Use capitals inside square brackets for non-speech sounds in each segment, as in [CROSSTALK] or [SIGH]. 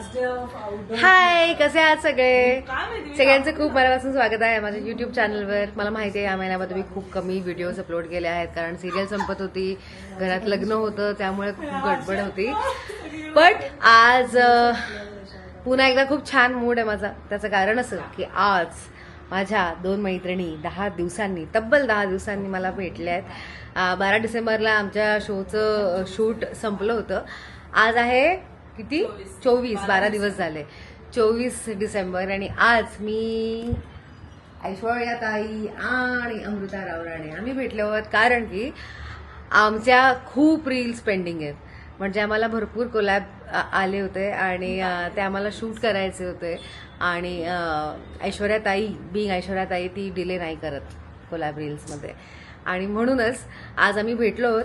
हाय कसे आहात सगळे? सगळ्यांचं खूप मनापासून स्वागत आहे माझ्या युट्यूब चॅनलवर मला माहिती आहे या महिन्यामध्ये मी खूप कमी व्हिडिओज अपलोड केले आहेत कारण सिरियल संपत होती घरात लग्न होतं त्यामुळे खूप गडबड होती. बट आज पुन्हा एकदा खूप छान मूड आहे माझा. त्याचं कारण असं की आज माझ्या दोन मैत्रिणी दहा दिवसांनी तब्बल दहा दिवसांनी मला भेटल्या आहेत. बारा डिसेंबरला आमच्या शोचं शूट संपलं होतं. आज आहे किती? चोवीस. बारा दिवस झाले. चोवीस डिसेंबर. आणि आज मी ऐश्वर्या ताई आणि अमृता रावराणे आम्ही भेटलो आहोत. कारण की आमच्या खूप रील्स पेंडिंग आहेत. म्हणजे आम्हाला भरपूर कोलॅब आले होते आणि ते आम्हाला शूट करायचे होते. आणि ऐश्वर्या ताई बिंग ऐश्वर्या ताई ती डिले नाही करत कोलॅब रील्समध्ये आणि म्हणूनच आज आम्ही भेटलो आहोत.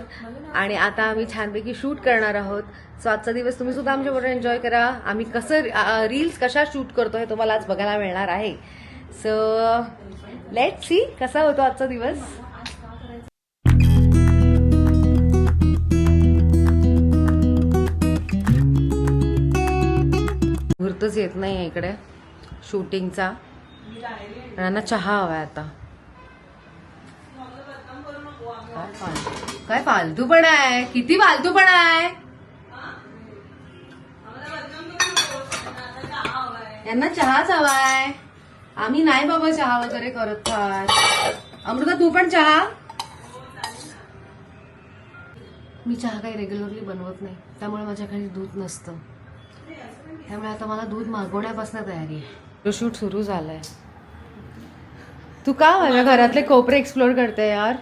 आणि आता आम्ही छानपैकी शूट करणार आहोत. सो आजचा दिवस तुम्ही सुद्धा आमच्याबरोबर एन्जॉय करा. आम्ही कसं रील्स कशा शूट करतो हे तुम्हाला आज बघायला मिळणार आहे. सो लेट सी कसा होतो आजचा दिवस. मुहूर्तच येत नाही आहे इकडे शूटिंगचा चहा हवा आता. काय फालतू फालतूपणा आहे? किती फालतूपणा आहे? यांना चहाच हवाय. आम्ही नाही बाबा चहा वगैरे करत फार अमृता तू पण चहा? मी चहा काही रेग्युलरली बनवत नाही. त्यामुळे माझ्याकडे दूध नसतं. त्यामुळे आता मला दूध मागवण्यापासून तयारी आहे. शूट सुरू झालाय. तू का माझ्या घरातले कोपरे एक्सप्लोर करते यार?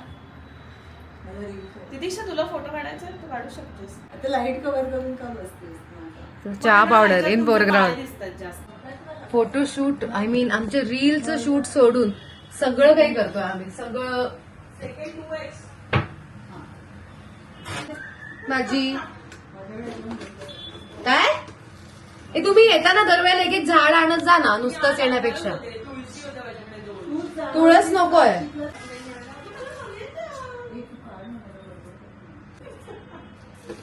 तुला फोटो काढायचा आहे? तू काढू शकतेस. आता लाइट कव्हर करून का बसतेस चहा पावडर इन फोरग्राऊंड दिसतात जास्त. फोटोशूट आय मीन आमचे रीलचं शूट सोडून सगळं काही करतोय आम्ही. सगळं माझी काय? ए तुम्ही येताना दरवेळेला एक एक झाड आणत जा ना नुसतंच येण्यापेक्षा. तुळस नकोय.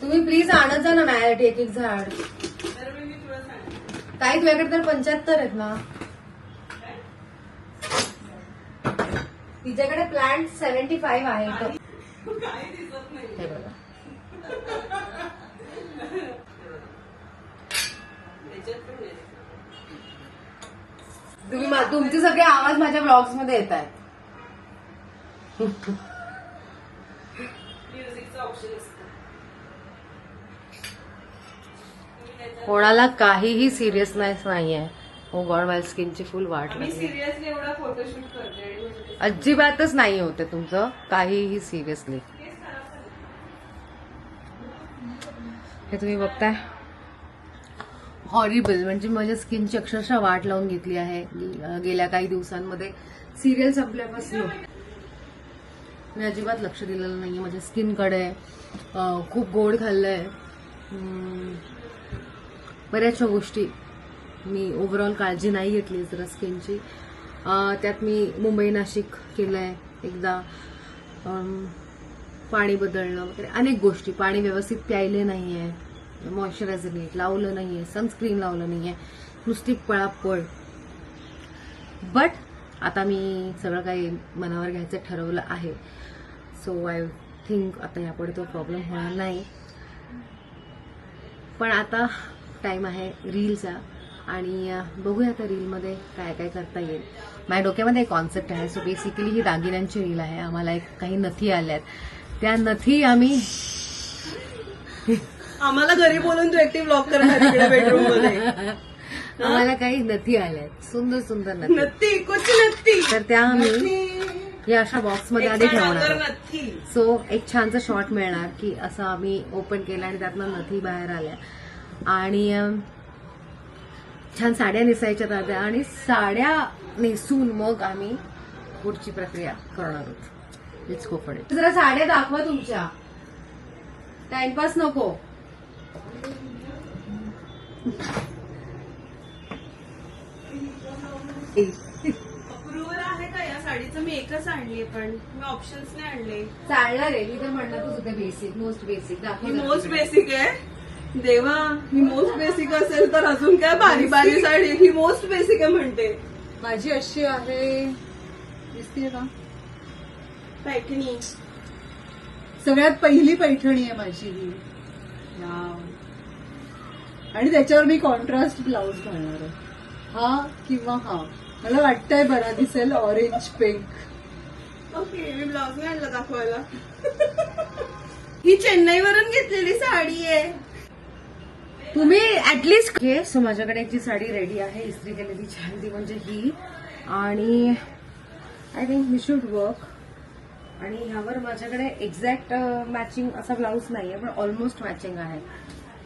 तुम्ही प्लीज आणत जा ना माझ्यासाठी एक एक झाड. काही तुझ्याकडे तर पंच्याहत्तर आहेत ना. तिच्याकडे प्लांट सेव्हन्टी फाईव्ह आहे. तर हे बघा. तुम्ही तुमचे सगळे आवाज माझ्या ब्लॉग्समध्ये येत आहेत. कोणाला काहीही सिरियसनेस नाहीये. हो गॉड माझ्या स्किनची फुल वाट सिरियसली एवढा फोटोशूट करते अजिबातच नाही होते तुमचं. काहीही सिरियसली. हे तुम्ही बघताय? हॉरिबल म्हणजे माझ्या स्किनची अक्षरशः वाट लावून घेतली आहे. गेल्या काही दिवसांमध्ये सिरियल संपल्यापासून. मी अजिबात लक्ष दिलेलं नाहीये. माझ्या स्किनकडे खूप गोड खाल्लंय. बऱ्याचशा गोष्टी मी ओव्हरऑल काळजी नाही घेतली जरा स्किनची त्यात मी मुंबई नाशिक केलंय एकदा. पाणी बदलणं वगैरे. अनेक गोष्टी. पाणी व्यवस्थित प्यायले नाहीये. मॉइश्चरायझर नीट लावलं नाही आहे सनस्क्रीन लावलं नाहीये. नुसती पळापळ. बट आता मी सगळं काही मनावर घ्यायचं ठरवलं आहे. सो आय थिंक आता यापुढे तो प्रॉब्लेम होणार नाही. पण आता टाइम आहे रीलचा आणि बघूया आता रीलमध्ये काय काय करता येईल. माझ्या डोक्यामध्ये एक कॉन्सेप्ट आहे. सो बेसिकली ही दागिन्यांची रील आहे. आम्हाला एक काही नथी आल्यात त्या नथी आम्ही आम्हाला घरी बोलून तू एकटी ब्लॉग करणार तिकडे बेडरूममध्ये आम्हाला काही नथी आल्यात सुंदर सुंदर नथी. नत्ती तर त्या आम्ही या अशा बॉक्समध्ये आधी ठेवणार आहोत. सो एक छानसा शॉट मिळणार की असं आम्ही ओपन केलं आणि त्यातनं नथी बाहेर आल्या. आणि छान साड्या नेसायच्या त्या आणि साड्या नेसून मग आम्ही पुढची प्रक्रिया करणार आहोत. फॉर इट जरा साड्या दाखवा तुमच्या. टाइमपास नको. अप्रुव्हल आहे का या साडीचं? मी एकच आणली पण मी ऑप्शन्स नाही आणले. चालणार आहे. मी तर म्हणणारच होते बेसिक मोस्ट बेसिक ही मोस्ट बेसिक आहे. देवा ही मोस्ट बेसिक असेल तर अजून काय बारी बारी साडी ही मोस्ट बेसिक आहे म्हणते. माझी अशी आहे. दिसतीये का? पैठणी. सगळ्यात पहिली पैठणी आहे माझी ही. आणि त्याच्यावर मी कॉन्ट्रास्ट ब्लाऊज घालणार आहे. हा किंवा हा. मला वाटतंय बरा दिसेल ऑरेंज पिंक ओके मी ब्लाउज आणला दाखवायला. ही चेन्नईवरून घेतलेली साडी आहे. तुम्ही ऍटलिस्ट घे. सो माझ्याकडे एक जी साडी रेडी आहे इस्त्री केलेली छान ती म्हणजे ही. आणि आय थिंक ही शुड वर्क आणि ह्यावर माझ्याकडे एक्झॅक्ट मॅचिंग असा ब्लाऊज नाही आहे पण ऑलमोस्ट मॅचिंग आहे.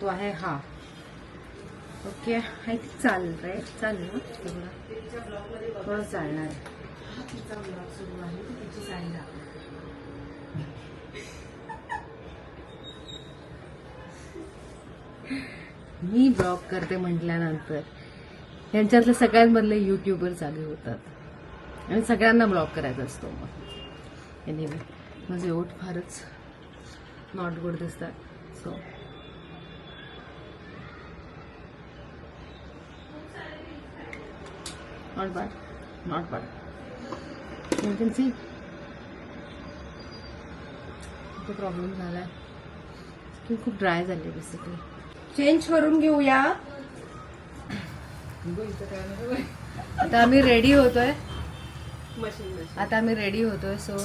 तो आहे हा. ओके आय थिंक चालेल राईट चालेल ना? थोडं चालणार आहे तिचा ब्लॉग सुरू आहे तर तिची साडी दाखव. मी ब्लॉग करते म्हटल्यानंतर यांच्यातले सगळ्यांमधले युट्यूबर जागे होतात. आणि सगळ्यांना ब्लॉग करायचा असतो मग. एनिवे माझे ओठ फारच नॉट गुड दिसतात. So not bad not bad you can see problem आहे स्किन खूप ड्राय झाली बेसिकली चेंज करून घेऊया. आता आम्ही रेडी होतोय. मशीन आता आम्ही रेडी होतोय सो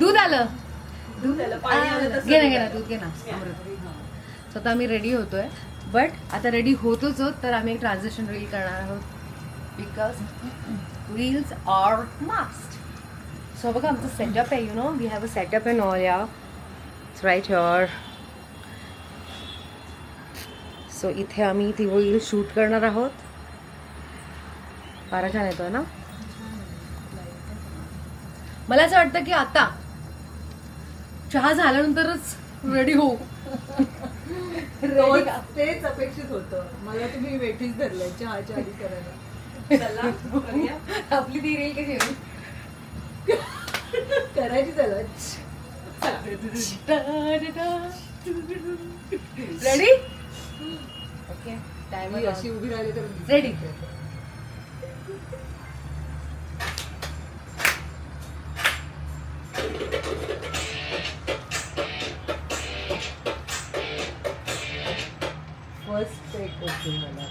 दूध आलं. दूध? घे ना घे ना दूध घे ना. सो आता आम्ही रेडी होतोय. बट आता रेडी होतोच तर आम्ही एक ट्रान्झॅक्शन रील करणार आहोत. Because reels are must so बघा आमचं सेटअप आहे you know we have a setup in all या राईट युअर सो इथे आम्ही ती रील शूट करणार आहोत. फार छान येतोय ना? मला असं वाटतं की आता चहा झाल्यानंतरच रेडी होऊ. रोज तेच अपेक्षित होतं. मला तुम्ही वेठीच धरलंय चहाच्या आधी करायला. आपली ती रील कशी करायची चला. [LAUGHS] रेडी ओके मी टाइमर अशी उभी राहिली तर रेडी फ़र्स्ट टेक ओके मला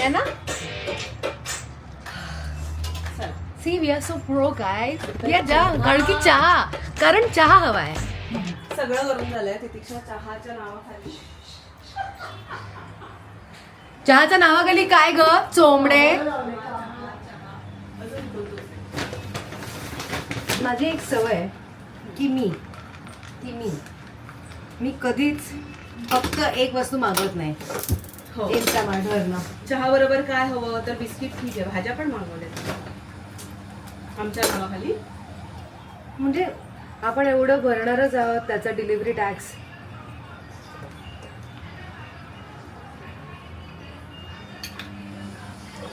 है ना? See we are so pro काय या जा कारण की चहा कारण चाह हवा आहे सगळं करून झालंय. तितिक्षा चहाच्या नावाखाली. चहाच्या नावाखाली काय ग? चोंबडे माझी एक सवय आहे की मी की मी. मी कधीच फक्त एक वस्तू मागवत नाही. हो. चहा बरोबर काय हवं तर बिस्किट ठीक आहे. भाज्या पण मागवल्या. आमच्या नावाखाली. म्हणजे आपण एवढं भरणारच आहोत त्याचा डिलिव्हरी टॅक्स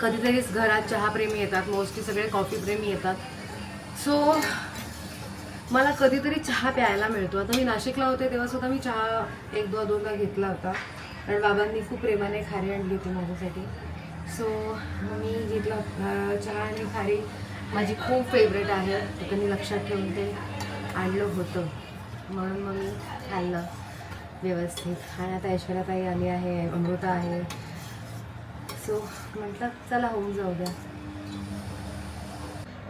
कधीतरीच घरात चहाप्रेमी येतात मोस्टली सगळे कॉफी प्रेमी येतात. सो मला कधीतरी चहा प्यायला मिळतो. आता मी नाशिकला होते तेव्हा सुद्धा मी चहा एक दोन दोनदा घेतला होता. कारण बाबांनी खूप प्रेमाने खारी आणली होती माझ्यासाठी. सो मी घेतला होता चहा आणि खारी. माझी खूप फेवरेट आहे तर त्यांनी लक्षात ठेवून ते. आणलं होतं. म्हणून मग मी खाल्लं व्यवस्थित. आणि आता ऐश्वर्याताई आली आहे अमृता आहे. सो म्हटलं चला होऊन जाऊ द्या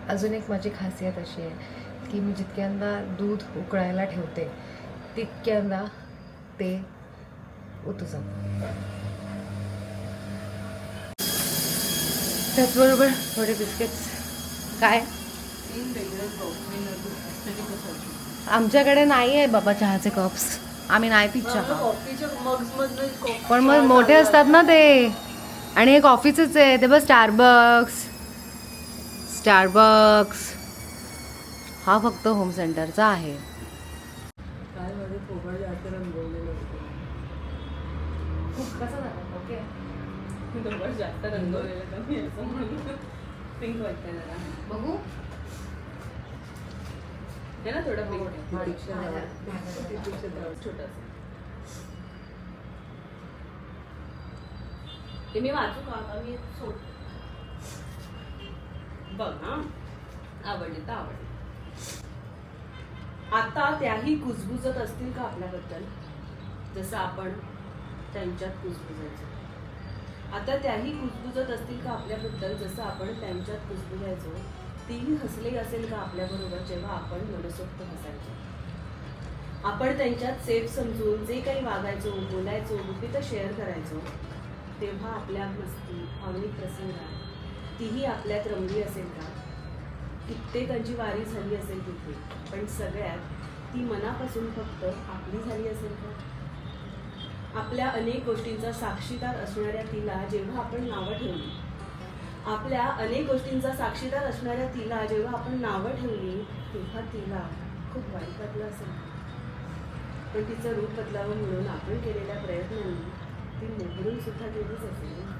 अजून एक माझी खासियत अशी आहे की मी जितक्यांदा दूध उकळायला ठेवते तितक्यांदा ते उतुजत त्याचबरोबर थोडे बिस्किट्स. काय? आमच्याकडे नाही आहे बाबा चहाचे कप्स. आम्ही नाही पित चहा. पण मग मोठे असतात ना ते. आणि हे कॉफीचेच आहे. ते बस स्टारबक्स स्टारबक्स हा फक्त होम सेंटरचा आहे. काय मध्ये पोकळ जास्त रंगवलेलं होतं बरोबर जास्त रंगवलेलं कमी असं म्हणून पिंक वाटतंय जरा बघू है ना थोडं. छोटंसं. ते मी वाचू का? आता मी सोड. बघ हा. आवडली तर आवडली. आता त्याही कुजबुजत असतील का आपल्याबद्दल? जसं आपण त्यांच्यात कुजबुजायचो. आता त्याही कुजबुजत असतील का आपल्याबद्दल? जसं आपण त्यांच्यात कुजबुजायचो. तीही हसले असेल का आपल्याबरोबर जेव्हा आपण मनसोक्त हसायचो? आपण त्यांच्यात सेफ समजून जे काही वागायचो बोलायचो गुपित शेअर करायचो तेव्हा आपल्या मस्ती अनेक प्रसंगात तीही आपल्यात रमली असेल का? कित्येकांची वारी झाली असेल तिथे पण सगळ्यात ती मनापासून फक्त आपली झाली असेल का? आपल्या अनेक गोष्टींचा साक्षीदार असणाऱ्या तिला जेव्हा आपण नावं ठेवली आपल्या अनेक गोष्टींचा साक्षीदार असणाऱ्या तिला जेव्हा आपण नावं ठेवली तेव्हा तिला खूप वाईट वाटलं असेल. पण तिचं रूप बदलावं म्हणून आपण केलेल्या प्रयत्नांनी ती मोहरून सुद्धा गेलीच असेल.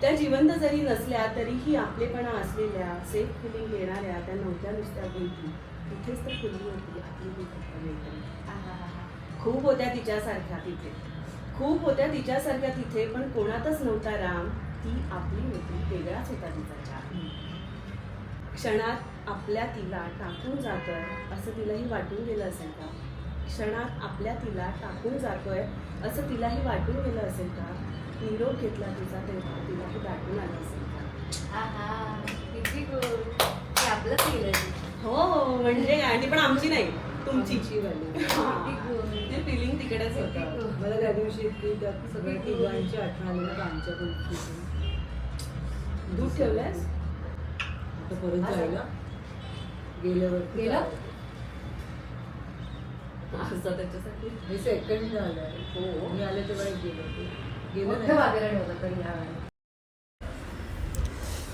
त्या जिवंत जरी नसल्या तरीही आपलेपणा असलेल्या सेफ फिलिंग येणाऱ्या त्या नव्हत्या नुसत्या गोष्टी तिथेच तर खुली होती आपली खूप होत्या तिच्यासारख्या तिथे. खूप होत्या तिच्यासारख्या तिथे पण कोणातच नव्हता राम ती आपली होती वेगळाच होता तिचा चार क्षणात आपल्या तिला टाकून जातोय असं तिलाही वाटून गेलं असेल का? क्षणात आपल्या तिला टाकून जातोय असं तिलाही वाटून गेलं असेल का? निरोप घेतला तिचा तेव्हा तिलाही दाटून आलं असेल का? आपलं हो. हो म्हणजे आणि पण आमची नाही. तुमची. ते फिलिंग तिकडेच होतं. मला त्या दिवशी इतकी त्यात सगळ्या तिघांची आठवण आली ना आमच्या गोष्टीची. दूध ठेवलंयस? आता परत जायला? गेल्यावर गेला? असं त्याच्यासाठी. हे सेकंड झालं हो. मी आले तेव्हा एक गेलं. गेलं नाही. पण यावेळेला.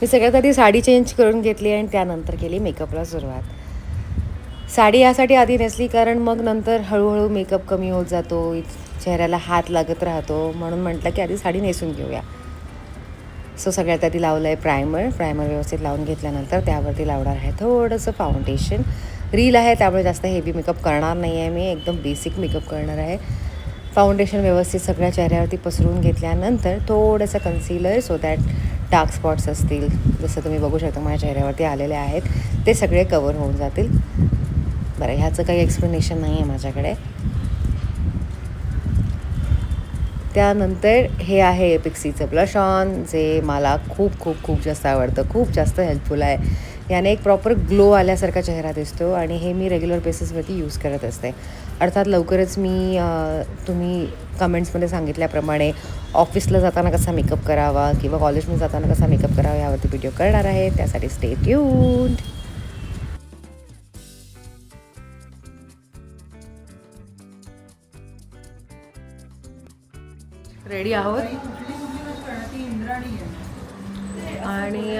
मी सगळ्यात आधी साडी चेंज करून घेतली आणि त्यानंतर केली मेकअपला सुरुवात. साडी यासाठी आधी नेसली कारण मग नंतर हळूहळू मेकअप कमी होत जातो चेहऱ्याला हात लागत राहतो म्हणून म्हटलं की आधी साडी नेसून घेऊया. सो सगळ्यात आधी लावलं आहे प्रायमर प्रायमर व्यवस्थित लावून घेतल्यानंतर त्यावरती लावणार आहे थोडंसं फाउंडेशन रील आहे त्यामुळे जास्त हेवी मेकअप करणार नाही आहे मी. एकदम बेसिक मेकअप करणार आहे. फाउंडेशन व्यवस्थित सगळ्या चेहऱ्यावरती पसरून घेतल्यानंतर थोडंसं concealer so that dark spots असतील. जसं तुम्ही बघू शकता माझ्या चेहऱ्यावरती आलेले आहेत. ते सगळे कवर होऊन जातील. बरं ह्याचं काही एक्सप्लेनेशन नाही आहे माझ्याकडे. त्यानंतर हे आहे पिक्सीचं ब्लश ऑन जे मला खूप खूप खूप जास्त आवडतं. खूप जास्त हेल्पफुल आहे. याने एक प्रॉपर ग्लो आल्यासारखा चेहरा दिसतो आणि हे मी रेग्युलर बेसिसवरती यूज करत असते. अर्थात लवकरच मी तुम्ही कमेंट्समध्ये सांगितल्याप्रमाणे ऑफिसला जाताना कसा मेकअप करावा किंवा कॉलेजमध्ये जाताना कसा मेकअप करावा यावरती व्हिडिओ करणार आहे. त्यासाठी स्टे ट्यून्ड रेडी आहोत. आणि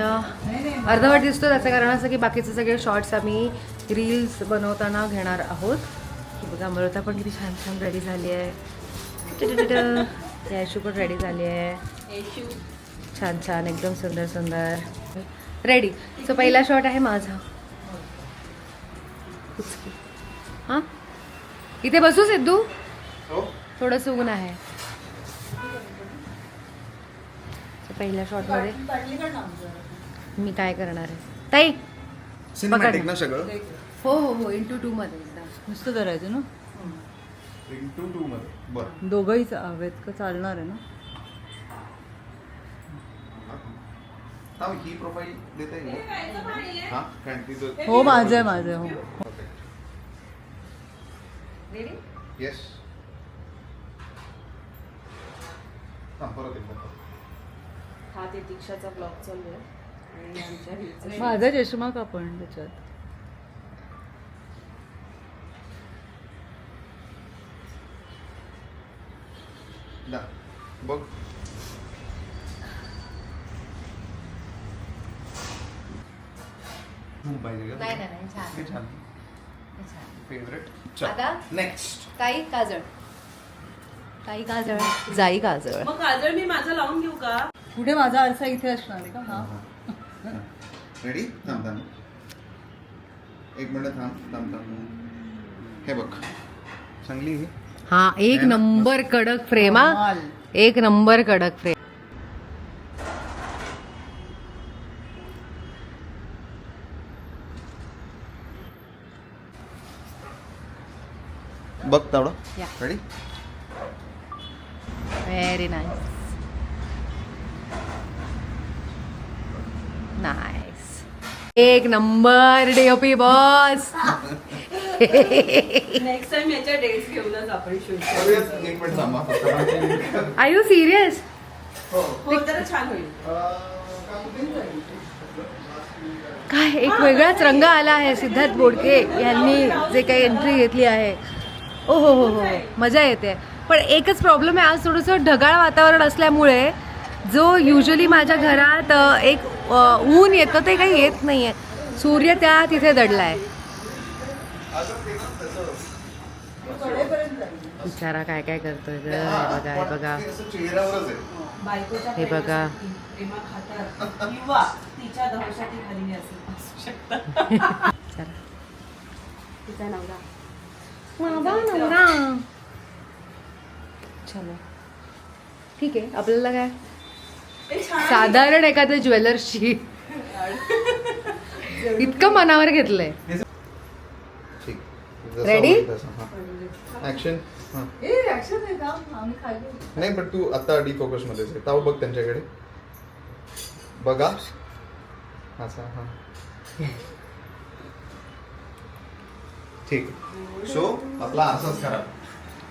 अर्धवट दिसतो त्याचं कारण असं की बाकीचे सगळे शॉर्ट्स आम्ही रील्स बनवताना घेणार आहोत. की बघा अमृता पण किती छान छान रेडी झाली आहे. यशू पण रेडी झाली आहे. छान छान एकदम सुंदर सुंदर. रेडी सो पहिला शॉट आहे माझा. हां? इथे बसू सिद्धू? थोडंसं ऊन आहे. पहिल्या शॉटमध्ये. मी काय करणार आहे? ताई सिनेमॅटिक ना सगळं? हो हो हो इंटू टू मध्ये एकदा नुसतं धरायचं ना? इन टू टू मध्ये. बर. दोघंही चा- हवेत का चालणार आहे ना? हा ही प्रोफाईल देता येईल हा कारण तिचं हो माझं आहे माझं हो. रेडी येस हा परत एकदा हा ते दीक्षाचा ब्लॉग चालू आहे. आणि आमच्या रीलचं माझा चष्मा का पण त्याच्यात. दा बघ. नाही, नाही, नाही, छान. किती छान. फेवरेट आता? नेक्स्ट ताई काजळ. ताई काजळ. जाई काजळ. मग काजळ मी माझं लावून घेऊ का? पुढे माझा आरसा इथे असणार आहे का? हा. रेडी थांब थांब. एक मिनिट थांब थांब थांब. हे बघ. चांगली ही. हा एक नंबर कडक फ्रेम हा. एक नंबर कडक फ्रेम. एक number DOP boss next time याच्या डेट्स घेऊनच आपण शूट करूया एक मिनिट थांबा फक्त आय यू सिरियस हो. काय एक वेगळाच रंग आला आहे सिद्धार्थ बोडके यांनी जे काही एंट्री घेतली आहे. ओ हो हो हो मजा येते. पण एकच प्रॉब्लेम आहे आज थोडंसं ढगाळ वातावरण असल्यामुळे जो युजली माझ्या घरात एक ऊन येतं ते काही येत नाहीये. सूर्य त्या तिथे दडलाय. बिचारा काय काय करतोय ग हे बघा हे बघा. आहे हे बघा. चला. ठीक आहे आपल्याला काय? साधारण एखाद्या ज्वेलर्सची. इतकं मनावर घेतलंय. ठीक. Ready? ऍक्शन ए ऍक्शन आहे का? आम्ही खाली नाही पण तू आता डी फोकस मध्येच आहे. ताऊ बघ त्यांच्याकडे. बघा. असा हा. ठीक. सो आपला असाच करा.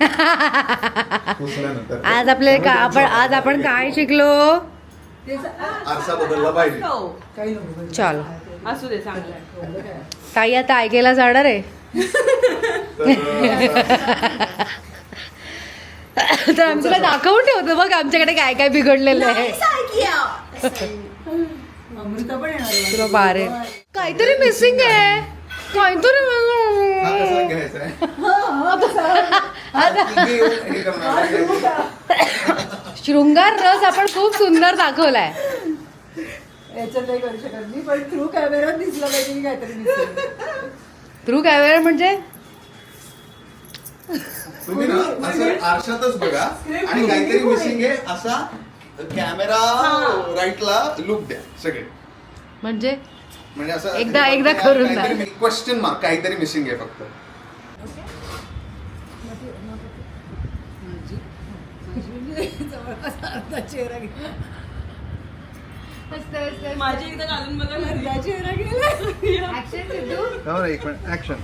[LAUGHS] पुसल्यानंतर. आज आपल्याला का आपण आज आपण काय शिकलो? आरसा बदलला पाहिजे. हो. चलो. असू दे चांगलं ताई आता ऐकायला जाणार आहे? तर [LAUGHS] आम्ही तुला दाखवून ठेवतो बघ आमच्याकडे काय काय बिघडलेलं आहे. तुला बारे काहीतरी मिसिंग आहे. काहीतरी हा [LAUGHS] शृंगार रस आपण खूप सुंदर दाखवलाय. याच्यात नाही करू शकत मी पण थ्रू कॅमेरा दिसला पाहिजे की काहीतरी दिसलं. थ्रू कॅमेरा म्हणजे? तुम्ही ना असं आरशातच बघा आणि काहीतरी मिसिंग आहे असा कॅमेरा राईटला लुक द्या सगळे. म्हणजे? म्हणजे असं एकदा- एकदा करून दाख. क्वेश्चन मार्क काहीतरी मिसिंग आहे फक्त. जवळपास अर्धा चेहरा गेला. माझी एकदा घालून बघा ना. अर्धा चेहरा गेला. हो एक मिनिट. ऍक्शन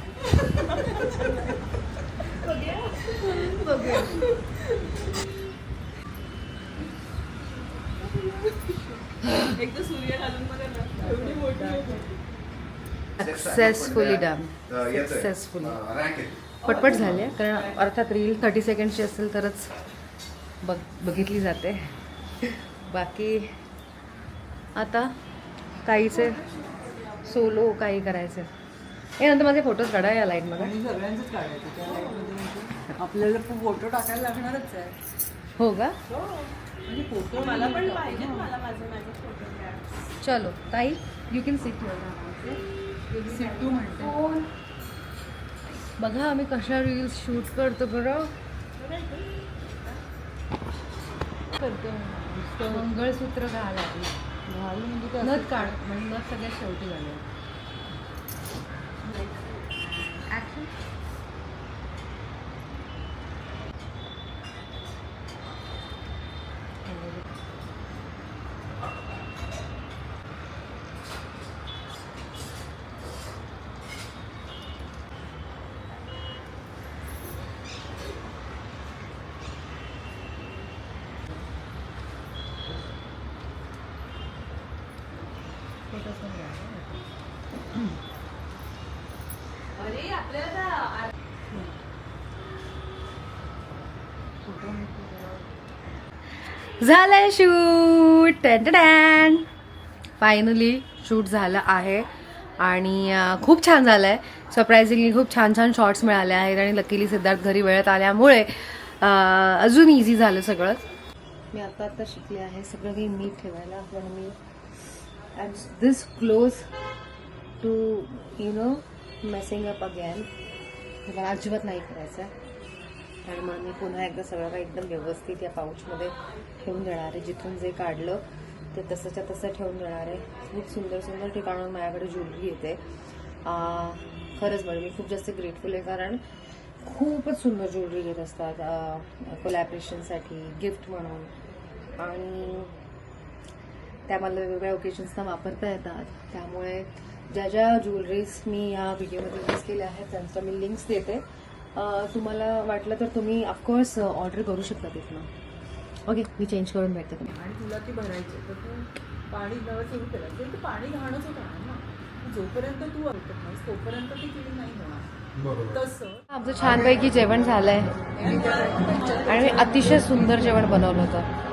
एकदा सूर्य घालून बघा ना. एवढी मोठी Successfully done. Successfully. पटपट झाली कारण अर्थात रील थर्टी सेकंडची असेल तरच बघ बघितली जाते. बाकी आता काहीचे सोलो काही करायचे. हे नंतर माझे फोटोज काढा या लाईन मध्ये. सगळ्यांचंच काढायचं म्हणजे आपल्याला फोटो टाकायला लागणारच आहे. हो का? म्हणजे फोटो मला पण पाहिजे. मला माझे माझे फोटो चलो ताई यू कॅन सिट सिट्टू म्हणते बघा आम्ही कशा रील्स शूट करतो बरं. मंगळसूत्र घाला घालून म्हणजे नथ काढ म्हणजे नथ सगळ्यात शेवटी घालूया अरे आपल्याला झालंय शूट. फायनली शूट झालं आहे. आणि खूप छान झालं आहे सरप्रायझिंगली खूप छान छान शॉर्ट्स मिळाले आहेत आणि लकीली सिद्धार्थ घरी वेळेत आल्यामुळे अजून इझी झालं सगळं. मी आता आता शिकले आहे. सगळं काही नीट ठेवायला पण मी this close to you know messing up again मला अजिबात नाही करायचं. आहे आणि मग मी पुन्हा एकदा सगळं काही एकदम व्यवस्थित या पाऊचमध्ये ठेवून देणार आहे. जिथून जे काढलं ते तसंच्या तसं ठेवून देणार आहे. खूप सुंदर सुंदर ठिकाणून माझ्याकडे ज्वेलरी येते. खरंच म्हणजे मी खूप जास्त ग्रेटफुल आहे. कारण खूपच सुंदर ज्वेलरी घेत असतात कोलॅबरेशनसाठी गिफ्ट म्हणून. आणि त्या मला वेगवेगळ्या ओकेजन्सना वापरता येतात. त्यामुळे ज्या ज्या ज्वेलरीज मी या व्हिडिओमध्ये यूज केल्या आहेत त्यांच्या मी लिंक्स देते. तुम्हाला वाटलं तर तुम्ही ऑफकोर्स ऑर्डर करू शकता तिथनं. ओके मी चेंज करून भेटते तुम्हाला. आणि तुला ती भरायची तर तू पाणी नळ सुरू केलं तर ते पाणी घाणच होतं ना जोपर्यंत तू नाहीस तोपर्यंत ती नाही होणार. बरोबर. तसं आमचं छानपैकी जेवण झालंय. आणि मी अतिशय सुंदर जेवण बनवलं होतं.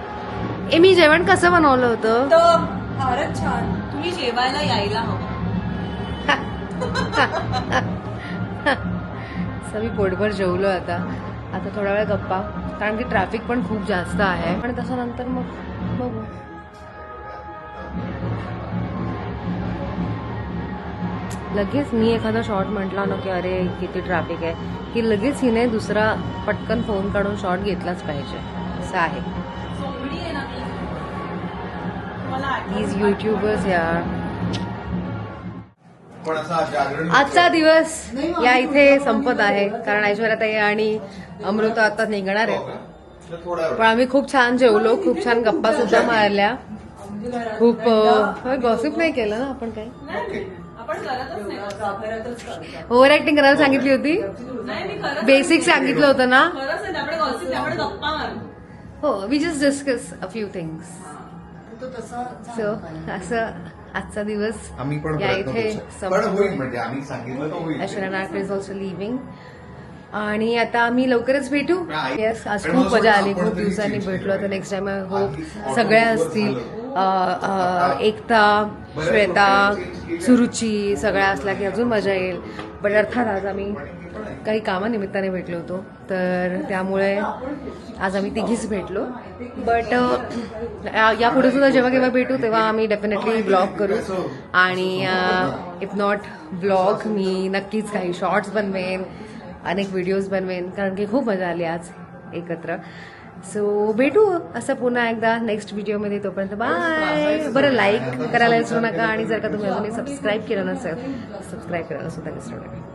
ए मी जेवण कसं बनवलं होतं? तर फारच छान. तुम्ही जेवायला यायला हवं. [LAUGHS] मी पोटभर जेवलो आता. आता थोडा वेळ गप्पा. कारण की ट्रॅफिक पण खूप जास्त आहे. आणि त्याच्यानंतर मग बघू. लगेच मी एखादा शॉट म्हटला ना की अरे किती ट्रॅफिक आहे. की लगेच हिने दुसरा पटकन फोन काढून शॉट घेतलाच पाहिजे. असं आहे. प्लीज युट्यूबर्स या पण असा जागरण आजचा दिवस या इथे संपत आहे. कारण ऐश्वर्याताई आणि अमृता आता निघणार हो आहे वेळ. पण आम्ही खूप छान जेवलो खूप छान गप्पा सुद्धा मारल्या. खूप गॉसिप नाही केलं ना आपण काही? नाही, आपण करतच नाही. ओव्हर ऍक्टिंग करायला सांगितली होती? नाही मी खरंच बेसिक सांगितलं होतं ना? हो we just discuss a few things so असं आजचा दिवस आम्ही पण या इथे संपतो. होईल म्हणजे आम्ही सांगितलं तर होईल. ऑल्सो लिव्हिंग आणि आता आम्ही लवकरच भेटू. येस आज खूप मजा आली खूप दिवसांनी भेटलो. तर केलं. नेक्स्ट टाइम आधी होप सगळ्या असतील एकता श्वेता. सुरुची सगळ्या असल्या की अजून मजा येईल. पण अर्थात आज आम्ही काही कामानिमित्ताने भेटलो होतो. तर त्यामुळे आज आम्ही तिघीच भेटलो. बट यापुढे सुद्धा जेव्हा केव्हा भेटू तेव्हा आम्ही डेफिनेटली ब्लॉग करू. आणि इफ नॉट ब्लॉग मी नक्कीच काही शॉर्ट्स बनवेन. अनेक व्हिडिओज बनवेन कारण की खूप मजा आली आज एकत्र. सो भेटू असं पुन्हा एकदा नेक्स्ट व्हिडिओमध्ये तोपर्यंत बाय बरं लाईक करायला विसरू नका. आणि जर का तुम्ही अजूनही सबस्क्राईब केलं नसेल सबस्क्राईब करायला सुद्धा विसरू नका.